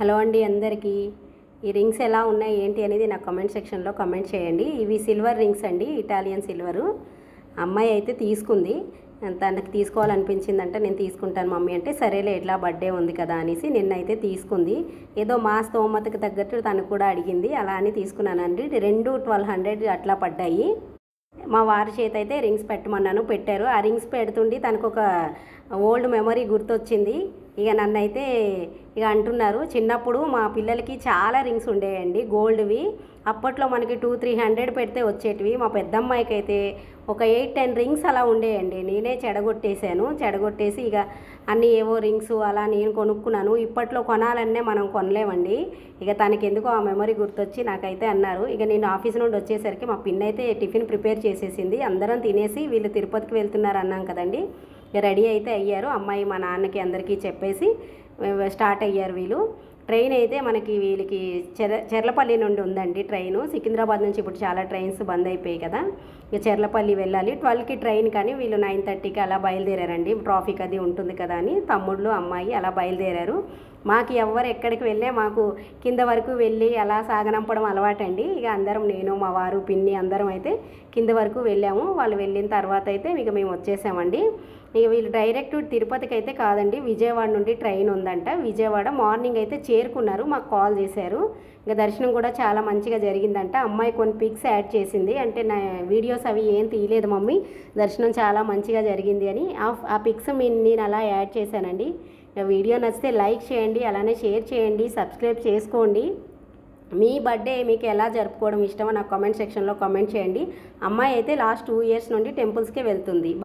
Hello అండి అందరికీ. ఈ రింగ్స్ ఎలా ఉన్నాయి ఏంటి అనేది నా కమెంట్ సెక్షన్లో కమెంట్ చేయండి. ఇవి సిల్వర్ రింగ్స్ అండి ఇటాలియన్ సిల్వరు. అమ్మాయి అయితే తీసుకుంది. తనకు తీసుకోవాలనిపించిందంటే నేను తీసుకుంటాను మమ్మీ అంటే సరేలే ఎట్లా బర్త్డే ఉంది కదా అనేసి నిన్నైతే తీసుకుంది. ఏదో మా స్తోమతకు తగ్గట్టు తను కూడా అడిగింది. అలా అని తీసుకున్నానండి. రెండు ట్వెల్వ్ హండ్రెడ్ అట్లా పడ్డాయి. మా వారి చేత అయితే రింగ్స్ పెట్టమన్నాను పెట్టారు. ఆ రింగ్స్ పెడుతుండి తనకు ఒక ఓల్డ్ మెమరీ గుర్తొచ్చింది. ఇక నన్ను అయితే ఇక అంటున్నారు చిన్నప్పుడు మా పిల్లలకి చాలా రింగ్స్ ఉండేయండి గోల్డ్వి. అప్పట్లో మనకి టూ త్రీ హండ్రెడ్ పెడితే వచ్చేటివి. మా పెద్దమ్మాయికి అయితే ఒక ఎయిట్ టెన్ రింగ్స్ అలా ఉండేయండి. నేనే చెడగొట్టేశాను. చెడగొట్టేసి ఇక అన్నీ ఏవో రింగ్స్ అలా నేను కొనుక్కున్నాను. ఇప్పట్లో కొనాలన్నే మనం కొనలేమండి. ఇక తనకి ఎందుకో ఆ మెమరీ గుర్తొచ్చి నాకైతే అన్నారు. ఇక నేను ఆఫీస్ నుండి వచ్చేసరికి మా పిన్ అయితే టిఫిన్ ప్రిపేర్ చేసేసింది. అందరం తినేసి వీళ్ళు తిరుపతికి వెళ్తున్నారు అన్నాం కదండి. రెడీ అయితే అయ్యారు. అమ్మాయి మా నాన్నకి అందరికీ చెప్పేసి స్టార్ట్ అయ్యారు వీళ్ళు. ట్రైన్ అయితే మనకి వీళ్ళకి చెర చెర్లపల్లి నుండి ఉందండి ట్రైను. సికింద్రాబాద్ నుంచి ఇప్పుడు చాలా ట్రైన్స్ బంద్ అయిపోయాయి కదా. ఇక చెర్లపల్లి వెళ్ళాలి. ట్వెల్వ్కి ట్రైన్ కానీ వీళ్ళు నైన్ థర్టీకి అలా బయలుదేరారండి. ట్రాఫిక్ అది ఉంటుంది కదా అని తమ్ముళ్ళు అమ్మాయి అలా బయలుదేరారు. మాకు ఎవరు ఎక్కడికి వెళ్ళే మాకు కింద వరకు వెళ్ళి అలా సాగనంపడం అలవాటండి. ఇక అందరం నేను మా వారు పిన్ని అందరం అయితే కింద వరకు వెళ్ళాము. వాళ్ళు వెళ్ళిన తర్వాత అయితే ఇక మేము వచ్చేసామండి. ఇక వీళ్ళు డైరెక్ట్ తిరుపతికి అయితే కాదండి విజయవాడ నుండి ట్రైన్ ఉందంట. విజయవాడ మార్నింగ్ అయితే చేరుకున్నారు మాకు కాల్ చేశారు. ఇంకా దర్శనం కూడా చాలా మంచిగా జరిగిందంట. అమ్మాయి కొన్ని పిక్స్ యాడ్ చేసింది. అంటే నా వీడియోస్ అవి ఏం తీయలేదు మమ్మీ. దర్శనం చాలా మంచిగా జరిగింది అని. ఆ- ఆ పిక్స్ మీ నేను అలా యాడ్ చేశానండి. వీడియో నచ్చితే లైక్ చేయండి అలానే షేర్ చేయండి సబ్స్క్రైబ్ చేసుకోండి. మీ బర్త్డే మీకు ఎలా జరుపుకోవడం ఇష్టమో నాకు కామెంట్ సెక్షన్లో కామెంట్ చేయండి. అమ్మాయి అయితే లాస్ట్ టూ ఇయర్స్ నుండి టెంపుల్స్కే వెళ్తుంది.